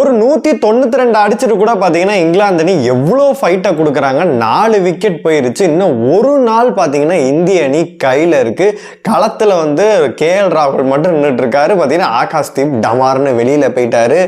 ஒரு நூற்றி தொண்ணூற்றி ரெண்டு அடிச்சிட்டு கூட பார்த்தீங்கன்னா இங்கிலாந்து அணி எவ்வளோ ஃபைட்டை கொடுக்குறாங்க? நாலு விக்கெட் போயிருச்சு. இன்னும் ஒரு நாள் பார்த்தீங்கன்னா இந்திய அணி கையில் இருக்கு. களத்தில் வந்து கேஎல் ராகுல் மட்டும் நின்றுட்டு இருக்காரு பார்த்தீங்கன்னா ஆகாஷ் தீப் டமார்னு வெளியில் போயிட்டாரு.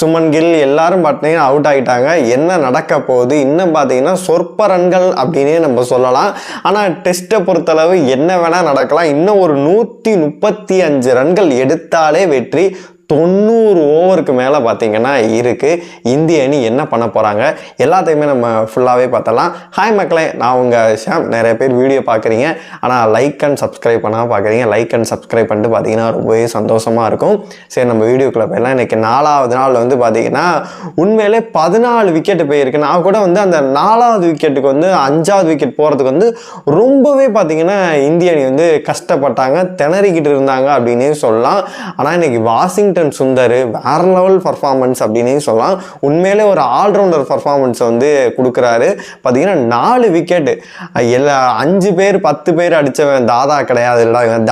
சுமன் கில் எல்லாரும் பார்த்தீங்கன்னா அவுட் ஆகிட்டாங்க என்ன நடக்க போகுது? இன்னும் பார்த்தீங்கன்னா சொற்ப ரன்கள் அப்படின்னே நம்ம சொல்லலாம். ஆனால் டெஸ்ட்டை பொறுத்தளவு என்ன வேணால் நடக்கலாம். இன்னும் ஒரு நூற்றி முப்பத்தி அஞ்சு ரன்கள் எடுத்தாலே வெற்றி. தொண்ணூறு ஓவருக்கு மேலே பார்த்தீங்கன்னா இருக்குது இந்திய அணி என்ன பண்ண போகிறாங்க எல்லாத்தையுமே நம்ம ஃபுல்லாகவே பார்த்தலாம். ஹாய் மக்களே நான் உங்கள் ஷாம். நிறைய பேர் வீடியோ பார்க்குறீங்க ஆனால் லைக் அண்ட் சப்ஸ்கிரைப் பண்ணால் பார்க்குறீங்க லைக் அண்ட் சப்ஸ்கிரைப் பண்ணிட்டு பார்த்தீங்கன்னா ரொம்பவே சந்தோஷமாக இருக்கும். சரி நம்ம வீடியோக்குள்ளே போயிடலாம். இன்றைக்கி நாலாவது நாள் வந்து பார்த்தீங்கன்னா உண்மையிலே பதினாலு விக்கெட்டு போயிருக்கு. நான் கூட வந்து அந்த நாலாவது விக்கெட்டுக்கு வந்து அஞ்சாவது விக்கெட் போகிறதுக்கு வந்து ரொம்பவே பார்த்தீங்கன்னா இந்திய அணி வந்து கஷ்டப்பட்டாங்க திணறிக்கிட்டு இருந்தாங்க அப்படின்னே சொல்லலாம். ஆனால் இன்னைக்கு வாஷிங்டன் சுந்தர் வேற லெவல் பர்ஃபார்மன்ஸ் அப்படின்னே சொல்லலாம். உண்மையிலே ஒரு ஆல்ரவுண்டர் பர்ஃபார்மன்ஸ் வந்து கொடுக்குறாரு. பார்த்தீங்கன்னா நாலு விக்கெட்டு எல்லா அஞ்சு பேர் பத்து பேர் அடித்தவன் தாதா கிடையாது இல்லடா. இவன்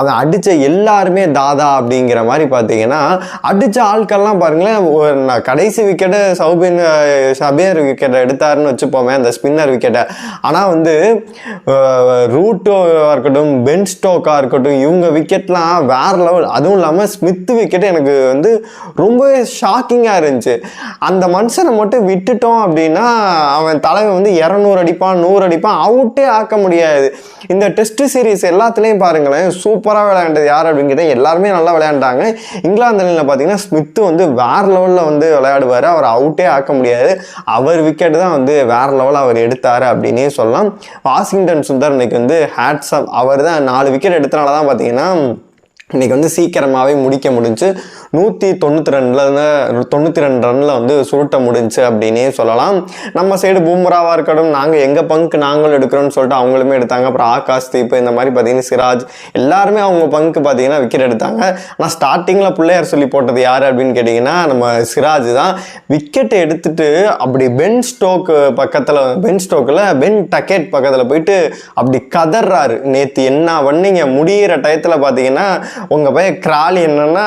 அவன் அடித்த எல்லாருமே தாதா அப்படிங்கிற மாதிரி பார்த்தீங்கன்னா அடித்த ஆட்கள்லாம் பாருங்களேன் நான் கடைசி விக்கெட்டை சௌபின் சபியர் விக்கெட்டை எடுத்தாருன்னு வச்சுப்போமே அந்த ஸ்பின்னர் விக்கெட்டை ஆனால் வந்து ரூட்டோவாக இருக்கட்டும் பென் ஸ்டோக்காக இருக்கட்டும் இவங்க விக்கெட்லாம் வேற லெவல் அதுவும் இல்லாமல் ஸ்மித் விக்கெட் எனக்கு வந்து ரொம்பவே ஷாக்கிங்காக இருந்துச்சு. அந்த மனுஷனை மட்டும் விட்டுட்டோம் அப்படின்னா அவன் தலைவன் வந்து இரநூறு அடிப்பான் நூறு அடிப்பான் அவுட்டே ஆக்க முடியாது. இந்த டெஸ்ட் சீரிஸ் எல்லாத்துலேயும் பாருங்களேன் சூப்பராக விளையாண்டது யார் அப்படின்னு கேட்டால் எல்லாருமே நல்லா விளையாண்டாங்க. இங்கிலாந்து அணியில் பார்த்தீங்கன்னா ஸ்மித்து வந்து வேற லெவலில் வந்து விளையாடுவார். அவர் அவுட்டே ஆக்க முடியாது. அவர் விக்கெட் தான் வந்து வேற லெவலில் அவர் எடுத்தார் அப்படின்னே சொல்லலாம். வாஷிங்டன் சுந்தர் இன்னைக்கு வந்து ஹேட்ஸப் அவர் தான் நாலு விக்கெட் எடுத்தனால தான் பார்த்தீங்கன்னா இன்றைக்கி வந்து சீக்கிரமாகவே முடிக்க முடிஞ்சு நூற்றி தொண்ணூற்றி ரெண்டில் தொண்ணூற்றி ரெண்டு ரனில் வந்து சுருட்ட முடிஞ்சு அப்படின்னே சொல்லலாம். நம்ம சைடு பூம்ராவாக இருக்கட்டும் நாங்கள் எங்கள் பங்கு நாங்களும் எடுக்கிறோம்னு சொல்லிட்டு அவங்களுமே எடுத்தாங்க. அப்புறம் ஆகாஷ் தீப் இந்த மாதிரி பார்த்தீங்கன்னா சிராஜ் எல்லாருமே அவங்க பங்கு பார்த்தீங்கன்னா விக்கெட் எடுத்தாங்க. ஆனால் ஸ்டார்டிங்கில் பிள்ளையார் சொல்லி போட்டது யார் அப்படின்னு கேட்டிங்கன்னா நம்ம சிராஜ் தான். விக்கெட் எடுத்துட்டு அப்படி பென் ஸ்டோக் பக்கத்தில் பென் ஸ்டோக்கில் பென் டக்கெட் பக்கத்தில் போயிட்டு அப்படி கதறாரு நேற்று என்ன பண்ணீங்க முடியிற டயத்தில் பார்த்தீங்கன்னா உங்கள் பையன் கிராலி என்னன்னா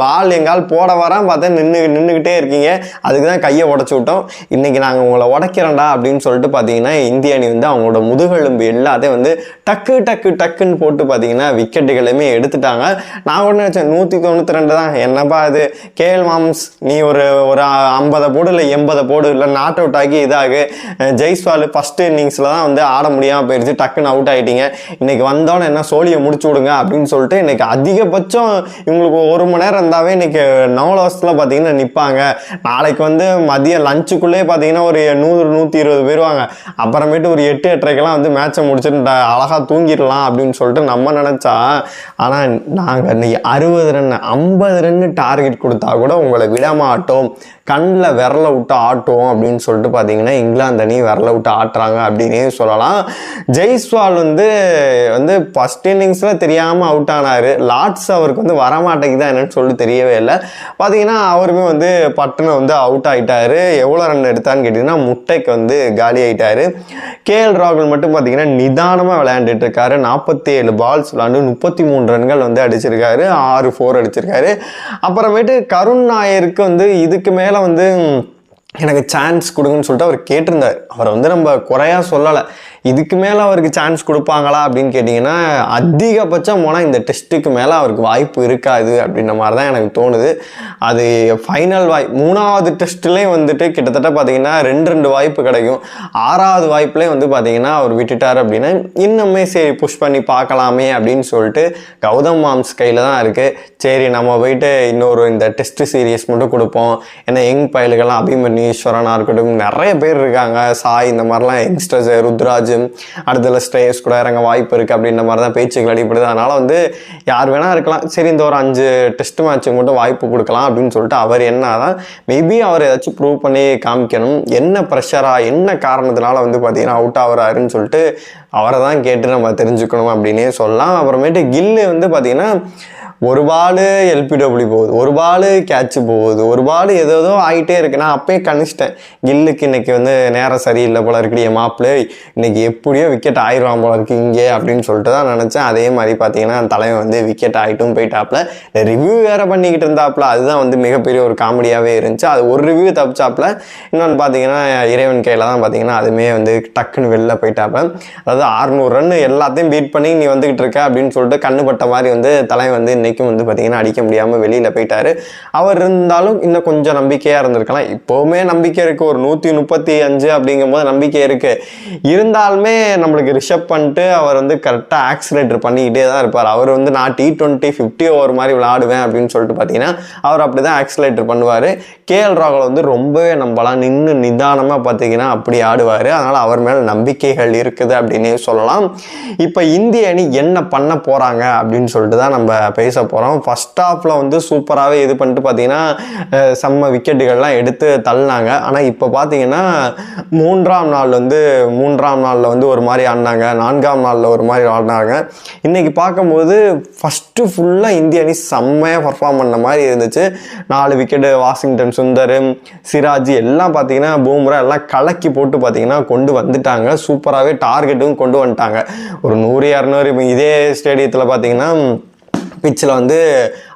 பால் எங்கால் போட வரான் பார்த்தா நின்று நின்றுக்கிட்டே இருக்கீங்க. அதுக்கு தான் கையை உடச்சி விட்டோம். இன்றைக்கி நாங்கள் உங்களை உடைக்கிறோண்டா அப்படின்னு சொல்லிட்டு பார்த்தீங்கன்னா இந்திய அணி வந்து அவங்களோட முதுகெலும்பு எல்லாத்தையும் வந்து டக்கு டக்கு டக்குன்னு போட்டு பார்த்தீங்கன்னா விக்கெட்டுகளுமே எடுத்துட்டாங்க. நான் உடனே நினச்சேன் நூற்றி தொண்ணூற்றி ரெண்டு தான். என்னப்பா இது? கேஎல் மாம்ஸ் நீ ஒரு ஒரு ஐம்பதை போடு இல்லை எண்பதை போடு இல்லை நாட் அவுட் ஆகி இதாகு. ஜெய்ஸ்வால் ஃபஸ்ட்டு இன்னிங்ஸில் தான் வந்து ஆட முடியாமல் போயிடுச்சு டக்குன்னு அவுட் ஆகிட்டீங்க இன்னைக்கு வந்தோடனே என்ன சோழியை முடிச்சு விடுங்க அப்படின்னு சொல்லிட்டு இன்னைக்கு அதிகபட்சம் இவங்களுக்கு ஒரு மணி நேரம் இருந்தாவே இன்னைக்கு நவலவசத்தில் பார்த்தீங்கன்னா நிற்பாங்க நாளைக்கு வந்து மதியம் லஞ்சுக்குள்ளேயே பார்த்தீங்கன்னா ஒரு நூறு நூற்றி இருபது போயிடுவாங்க அப்புறமேட்டு ஒரு எட்டு எட்டரைக்கெல்லாம் வந்து மேட்சை முடிச்சுட்டு அழகாக தூங்கிடலாம் அப்படின்னு சொல்லிட்டு நம்ம நினச்சா ஆனால் நாங்கள் இன்னைக்கு அறுபது ரன் ஐம்பது ரன்னு டார்கெட் கொடுத்தா கூட உங்களை விடாமல் மாட்டோம். கண்ணில் விரல விட்டு ஆட்டுவோம் அப்படின்னு சொல்லிட்டு பார்த்தீங்கன்னா இங்கிலாந்து அணி விரல விட்டு ஆட்டுறாங்க அப்படின்னே சொல்லலாம். ஜெய்ஸ்வால் வந்து வந்து ஃபர்ஸ்ட் இன்னிங்ஸில் தெரியாமல் அவுட் ஆனார். லார்ட்ஸ் அவருக்கு வந்து வரமாட்டேங்குதா என்னன்னு சொல்லி தெரியவே இல்லை. பார்த்தீங்கன்னா அவருமே வந்து பட்டனை வந்து அவுட் ஆகிட்டாரு எவ்வளோ ரன் எடுத்தான்னு கேட்டிங்கன்னா முட்டைக்கு வந்து காலி ஆகிட்டாரு கேஎல் ராகுல் மட்டும் பார்த்தீங்கன்னா நிதானமாக விளையாண்டுட்டு இருக்காரு. நாற்பத்தி ஏழு பால்ஸ் விளாண்டு முப்பத்தி மூணு ரன்கள் வந்து அடிச்சிருக்காரு. ஆறு ஃபோர் அடிச்சிருக்காரு. அப்புறமேட்டு கருண் நாயருக்கு வந்து இதுக்கு மேலே வந்து எனக்கு சான்ஸ் கொடுங்கன்னு சொல்லிட்டு அவர் கேட்டிருந்தார். அவரை வந்து நம்ம குறையாக சொல்லலை. இதுக்கு மேலே அவருக்கு சான்ஸ் கொடுப்பாங்களா அப்படின்னு கேட்டிங்கன்னா அதிகபட்சம் போனால் இந்த டெஸ்ட்டுக்கு மேலே அவருக்கு வாய்ப்பு இருக்காது அப்படின்ற மாதிரி தான் எனக்கு தோணுது. அது ஃபைனல் வாய் மூணாவது டெஸ்ட்லேயும் வந்துட்டு கிட்டத்தட்ட பார்த்தீங்கன்னா ரெண்டு ரெண்டு வாய்ப்பு கிடைக்கும். ஆறாவது வாய்ப்புலேயே வந்து பார்த்தீங்கன்னா அவர் விட்டுட்டார் அப்படின்னா இன்னுமே சரி புஷ் பண்ணி பார்க்கலாமே அப்படின்னு சொல்லிட்டு கௌதம் மாம்ஸ் கையில் தான் இருக்குது சரி நம்ம போயிட்டு இன்னொரு இந்த டெஸ்ட் சீரியஸ் மட்டும் கொடுப்போம். ஏன்னா யங் பயல்கள்லாம் அபிமன்யீஸ்வரனாக இருக்கட்டும் நிறைய பேர் இருக்காங்க. சாய் இந்த மாதிரிலாம் யங்ஸ்டர்ஸ் ருத்ராஜ் அடுத்தல ஸ்ட்ரேஸ் கூட இறங்க வாய்ப்பு இருக்குது அப்படின்ற மாதிரி தான் பேச்சுக்கள் அடிப்படுது அதனால் வந்து யார் வேணால் இருக்கலாம். சரி இந்த ஒரு அஞ்சு டெஸ்ட் மேட்ச்சுக்கு மட்டும் வாய்ப்பு கொடுக்கலாம் அப்படின்னு சொல்லிட்டு அவர் என்ன தான் மேபி அவர் ஏதாச்சும் ப்ரூவ் பண்ணி காமிக்கணும். என்ன ப்ரெஷரா என்ன காரணத்தினால வந்து பார்த்தீங்கன்னா அவுட் ஆகுறாருன்னு சொல்லிட்டு அவரை தான் கேட்டு நம்ம தெரிஞ்சுக்கணும் அப்படின்னே சொல்லலாம். அப்புறமேட்டு கில்லு வந்து பார்த்தீங்கன்னா ஒரு பால் எல்பிடபிள்யூ போகுது ஒரு பால் கேட்ச் போகுது ஒரு பால் ஏதோ ஏதோ ஆகிட்டே இருக்கு. நான் அப்பயே கணிச்சிட்டேன். கில்லுக்கு இன்னைக்கு வந்து நேரம் சரியில்லை போல இருக்குடிய மாப்பிள்ளை இன்னைக்கு எப்படியோ விக்கெட் ஆயிடுவான் போல இருக்கு இங்கே அப்படின்னு சொல்லிட்டு தான் நினச்சேன். அதே மாதிரி பார்த்தீங்கன்னா தலைவன் வந்து விக்கெட் ஆகிட்டும் போயிட்டாப்ல ரிவ்யூ வேற பண்ணிக்கிட்டு இருந்தாப்ல அதுதான் வந்து மிகப்பெரிய ஒரு காமெடியாகவே இருந்துச்சு. அது ஒரு ரிவ்யூ தப்பிச்சாப்ல இன்னொன்று பார்த்தீங்கன்னா இறைவன் கையில் தான் பார்த்தீங்கன்னா அதுவுமே வந்து டக்குன்னு வெளில போயிட்டாப்ல அதாவது அறுநூறு ரன் எல்லாத்தையும் பீட் பண்ணி நீ வந்துக்கிட்டு இருக்க அப்படின்னு சொல்லிட்டு கண்ணுப்பட்ட மாதிரி வந்து தலைவன் வந்து இன்றைக்கும் வந்து பார்த்தீங்கன்னா அடிக்க முடியாமல் வெளியில் போயிட்டாரு. அவர் இருந்தாலும் இன்னும் கொஞ்சம் நம்பிக்கையாக இருந்திருக்கலாம். இப்போவுமே நம்பிக்கை இருக்குது ஒரு நூற்றி முப்பத்தி அஞ்சு அப்படிங்கும் போது நம்பிக்கை இருக்குது இருந்தாலுமே நம்மளுக்கு ரிஷப் பண்ணிட்டு அவர் வந்து கரெக்டாக ஆக்சிலேட்டர் பண்ணிக்கிட்டே தான் இருப்பார். அவர் வந்து நான் டி டுவெண்ட்டி ஃபிஃப்டி ஓவர் மாதிரி விளாடுவேன் அப்படின்னு சொல்லிட்டு பார்த்தீங்கன்னா அவர் அப்படி தான் ஆக்சிலேட்டர் பண்ணுவார். கேஎல் ராகுல் வந்து ரொம்பவே நம்பலாம் நின்று நிதானமாக பார்த்தீங்கன்னா அப்படி ஆடுவார். அதனால் அவர் மேலே நம்பிக்கைகள் இருக்குது அப்படின்னே சொல்லலாம். இப்போ இந்திய அணி என்ன பண்ண போகிறாங்க அப்படின்னு சொல்லிட்டு தான் நம்ம பேச போகிறோம் ஃபர்ஸ்ட் ஆஃபில் வந்து சூப்பராகவே இது பண்ணிட்டு பார்த்தீங்கன்னா செம்ம விக்கெட்டுகள்லாம் எடுத்து தள்ளினாங்க. ஆனால் இப்போ பார்த்தீங்கன்னா மூன்றாம் நாள் வந்து மூன்றாம் நாளில் வந்து ஒரு மாதிரி ஆடினாங்க. நான்காம் நாளில் ஒரு மாதிரி ஆடினாங்க. இன்றைக்கி பார்க்கும்போது ஃபஸ்ட்டு ஃபுல்லாக இந்திய அணி செம்மையாக பர்ஃபார்ம் பண்ண மாதிரி இருந்துச்சு. நாலு விக்கெட்டு வாஷிங்டன் சுந்தர் சிராஜ் எல்லாம் பார்த்தீங்கன்னா பூம்ரா எல்லாம் கலக்கி போட்டு பார்த்தீங்கன்னா கொண்டு வந்துட்டாங்க. சூப்பராகவே டார்கெட்டும் கொண்டு வந்துட்டாங்க. ஒரு நூறு இரநூறு இதே ஸ்டேடியத்தில் பார்த்தீங்கன்னா பிச்சில் வந்து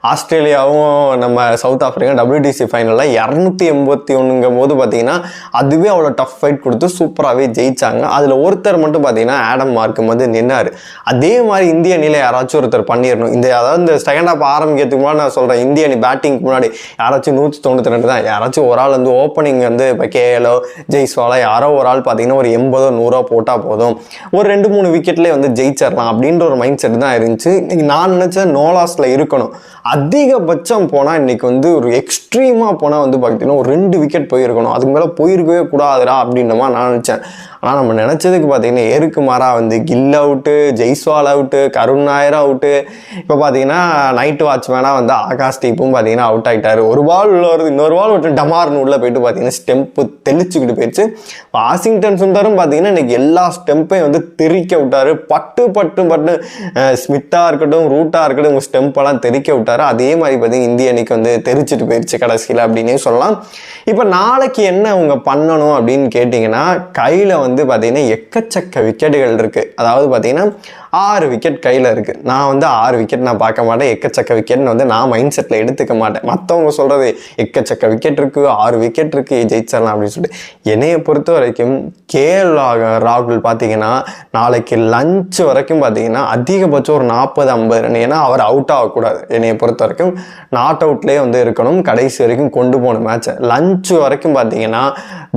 ஆஸ்திரேலியாவும் நம்ம சவுத் ஆஃப்ரிக்கா டபிள்யூடிசி ஃபைனலில் இரநூத்தி எண்பத்தி ஒன்றுங்கும் போது பார்த்தீங்கன்னா அதுவே அவ்வளோ டஃப் ஃபைட் கொடுத்து சூப்பராகவே ஜெயித்தாங்க அதில் ஒருத்தர் மட்டும் பார்த்தீங்கன்னா ஆடம் மார்க்கும் வந்து நின்னார். அதே மாதிரி இந்திய அணியில் யாராச்சும் ஒருத்தர் பண்ணிடணும் இந்த அதாவது இந்த செகண்ட் ஹாஃப் ஆரம்பிக்கிறதுக்கு முன்னாடி நான் சொல்கிறேன் இந்திய அணி பேட்டிங்க்கு முன்னாடி யாராச்சும் நூற்றி தொண்ணூற்றி ரெண்டு தான். யாராச்சும் ஒரு ஆள் வந்து ஓப்பனிங் வந்து இப்போ கேஎலோ ஜெய்ஸ்வாலா யாரோ ஒரு ஆள் பார்த்தீங்கன்னா ஒரு எண்பதோ நூறோ போட்டால் போதும். ஒரு ரெண்டு மூணு விக்கெட்லேயே வந்து ஜெயிச்சிடலாம் அப்படின்ற ஒரு மைண்ட் செட் தான் இருந்துச்சு. இன்னைக்கு நான் நினச்சேன் நோலாஸில் இருக்கணும். அதிகபட்சம் போனால் இன்றைக்கி வந்து ஒரு எக்ஸ்ட்ரீமாக போனால் வந்து பார்த்தீங்கன்னா ஒரு ரெண்டு விக்கெட் போயிருக்கணும். அதுக்கு மேலே போயிருக்கவே கூடாதுடா அப்படின்ற மாதிரி நான் நினச்சேன். ஆனால் நம்ம நினச்சதுக்கு பார்த்தீங்கன்னா ஏருக்கு மாறா வந்து Gill out Jaiswal out Karun Nair out இப்போ பார்த்தீங்கன்னா நைட்டு வாட்ச்மேனாக வந்து ஆகாஷ் டீப்பும் பார்த்தீங்கன்னா அவுட் ஆகிட்டாரு ஒரு பால் உள்ள வருது. இன்னொரு பால் விட்டு டமார்னு உள்ளே போயிட்டு பார்த்தீங்கன்னா ஸ்டெம்ப்பு தெளிச்சுக்கிட்டு போயிடுச்சு வாஷிங்டன் சுந்தரும் பார்த்தீங்கன்னா இன்றைக்கி எல்லா ஸ்டெம்பையும் வந்து தெறிக்க விட்டார். பட்டு பட்டு பட்டு ஸ்மித்தாக இருக்கட்டும் ரூட்டாக இருக்கட்டும் உங்கள் ஸ்டெம்பெல்லாம் தெறிக்க விட்டார். அதே மாதிரி பார்த்தீங்கன்னா இந்திய அணிக்கு வந்து தெரிச்சிட்டு போயிடுச்சு கடைசியில் அப்படின்னே சொல்லலாம். இப்போ நாளைக்கு என்ன அவங்க பண்ணணும் அப்படின்னு கேட்டிங்கன்னா கையில் வந்து பார்த்தீங்கன்னா எக்கச்சக்க விக்கெட்டுகள் இருக்கு. அதாவது பார்த்திங்கன்னா ஆறு விக்கெட் கையில் இருக்குது நான் வந்து ஆறு விக்கெட் நான் பார்க்க மாட்டேன். எக்கச்சக்க விக்கெட்னு வந்து நான் மைண்ட் செட்டில் எடுத்துக்க மாட்டேன். மற்றவங்க சொல்கிறது எக்கச்சக்க விக்கெட் இருக்குது ஆறு விக்கெட் இருக்குது ஜெயிச்சிடலாம் அப்படின்னு சொல்லிட்டு. என்னையை பொறுத்த வரைக்கும் கேஎல் ராகுல் பார்த்தீங்கன்னா நாளைக்கு லஞ்ச் வரைக்கும் பார்த்தீங்கன்னா அதிகபட்சம் ஒரு நாற்பது ஐம்பது ரன் ஏன்னா அவர் அவுட் ஆகக்கூடாது. என்னையை பொறுத்த வரைக்கும் நாட் அவுட்லேயே வந்து இருக்கணும். கடைசி வரைக்கும் கொண்டு போன மேட்சை லஞ்ச் வரைக்கும் பார்த்தீங்கன்னா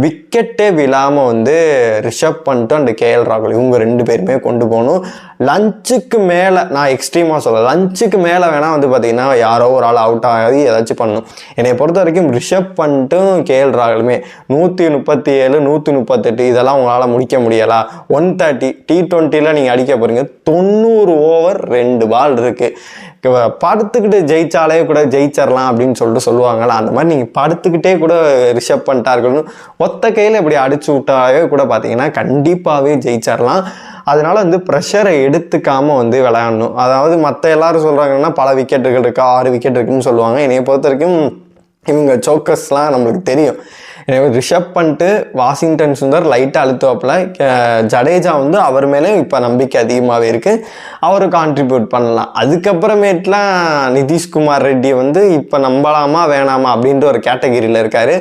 விக்கெட்டே விழாமல் வந்து ரிஷப் பண்ணிட்டு அந்த கேஎல் ராகுல் இவங்க ரெண்டு பேருமே கொண்டு போகணும். லஞ்சுக்கு மேலே நான் எக்ஸ்ட்ரீமாக சொல்ல லஞ்சுக்கு மேலே வேணால் வந்து பார்த்தீங்கன்னா யாரோ ஒரு ஆள் அவுட் ஆகி ஏதாச்சும் பண்ணணும். என்னை பொறுத்த வரைக்கும் ரிஷப் பண்ணிட்டும் கேஎல் ராகுலுமே நூற்றி முப்பத்தி ஏழு நூற்றி முப்பத்தெட்டு இதெல்லாம் உங்களால் முடிக்க முடியலா? ஒன் தேர்ட்டி டி ட்வெண்ட்டியில் நீங்கள் அடிக்க போகிறீங்க தொண்ணூறு ஓவர் ரெண்டு பால் இருக்குது படுத்துக்கிட்டு ஜெயிச்சாலே கூட ஜெயிச்சிடலாம் அப்படின்னு சொல்லிட்டு சொல்லுவாங்களா அந்த மாதிரி நீங்கள் படுத்துக்கிட்டே கூட ரிஷப் பண்ணிட்டா இருக்கணும் ஒத்த கையில் இப்படி அடிச்சு விட்டாவே கூட பார்த்தீங்கன்னா கண்டிப்பாகவே ஜெயிச்சிடலாம் அதனால வந்து ப்ரெஷரை எடுத்துக்காமல் வந்து விளையாடணும். அதாவது மற்ற எல்லாரும் சொல்கிறாங்கன்னா பல விக்கெட்டுகள் இருக்கா ஆறு விக்கெட் இருக்குன்னு சொல்லுவாங்க. என்னைய பொறுத்த வரைக்கும் இவங்க சோக்கர்ஸ்லாம் நம்மளுக்கு தெரியும். எனவே ரிஷப் பண்ணிட்டு வாஷிங்டன் சுந்தர் லைட்டாக அழுத்துவாப்பில். ஜடேஜா வந்து அவர் மேலே இப்போ நம்பிக்கை அதிகமாகவே இருக்குது அவர் கான்ட்ரிபியூட் பண்ணலாம். அதுக்கப்புறமேட்லாம் நிதிஷ்குமார் ரெட்டி வந்து இப்போ நம்பலாமா வேணாமா அப்படின்ற ஒரு கேட்டகிரியில் இருக்கார்.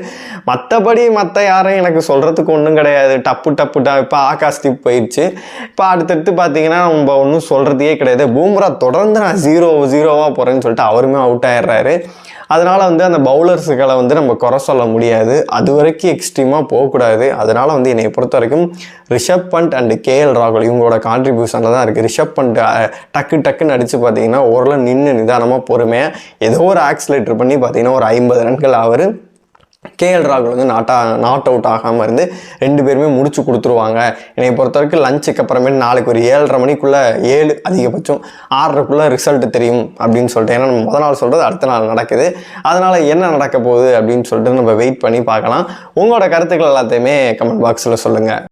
மற்றபடி மற்ற யாரும் எனக்கு சொல்கிறதுக்கு ஒன்றும் கிடையாது. டப்பு டப்பு ட இப்போ ஆகாஷ் தீப் போயிடுச்சு இப்போ அடுத்தடுத்து பார்த்தீங்கன்னா நம்ம ஒன்றும் சொல்கிறதுக்கே கிடையாது. பூம்ரா தொடர்ந்து நான் ஜீரோ ஜீரோவாக போகிறேன்னு சொல்லிட்டு அவருமே அவுட் ஆயிடுறாரு. அதனால் வந்து அந்த பவுலர்ஸுகளை வந்து நம்ம குறை சொல்ல முடியாது. அது வரைக்கும் எக்ஸ்ட்ரீமாக போகக்கூடாது. அதனால் வந்து என்னை பொறுத்த வரைக்கும் ரிஷப் பண்ட் அண்ட் கேஎல் ராகுல் இவங்களோட கான்ட்ரிபியூஷனில் தான் இருக்குது ரிஷப் பண்ட் டக்கு டக்குன்னு அடித்து பார்த்தீங்கன்னா ஓரளவு நின்று நிதானமாக பொறுமையாக ஏதோ ஒரு ஆக்சிலேட்டர் பண்ணி பார்த்தீங்கன்னா ஒரு ஐம்பது ரன்கள் அவர் கேஎல் ராகுல் வந்து நாட்டா நாட் அவுட் ஆகாமல் இருந்து ரெண்டு பேருமே முடிச்சு கொடுத்துருவாங்க. என்னை பொறுத்த வரைக்கும் லஞ்சுக்கு அப்புறமேட்டு நாளைக்கு ஒரு ஏழரை மணிக்குள்ளே ஏழு அதிகபட்சம் ஆறரைக்குள்ளே ரிசல்ட் தெரியும் அப்படின்னு சொல்லிட்டு. ஏன்னா நம்ம முத நாள் சொல்கிறது அடுத்த நாள் நடக்குது. அதனால் என்ன நடக்க போகுது அப்படின்னு சொல்லிட்டு நம்ம வெயிட் பண்ணி பார்க்கலாம். உங்களோட கருத்துக்கள் எல்லாத்தையுமே கமெண்ட் பாக்ஸில் சொல்லுங்கள்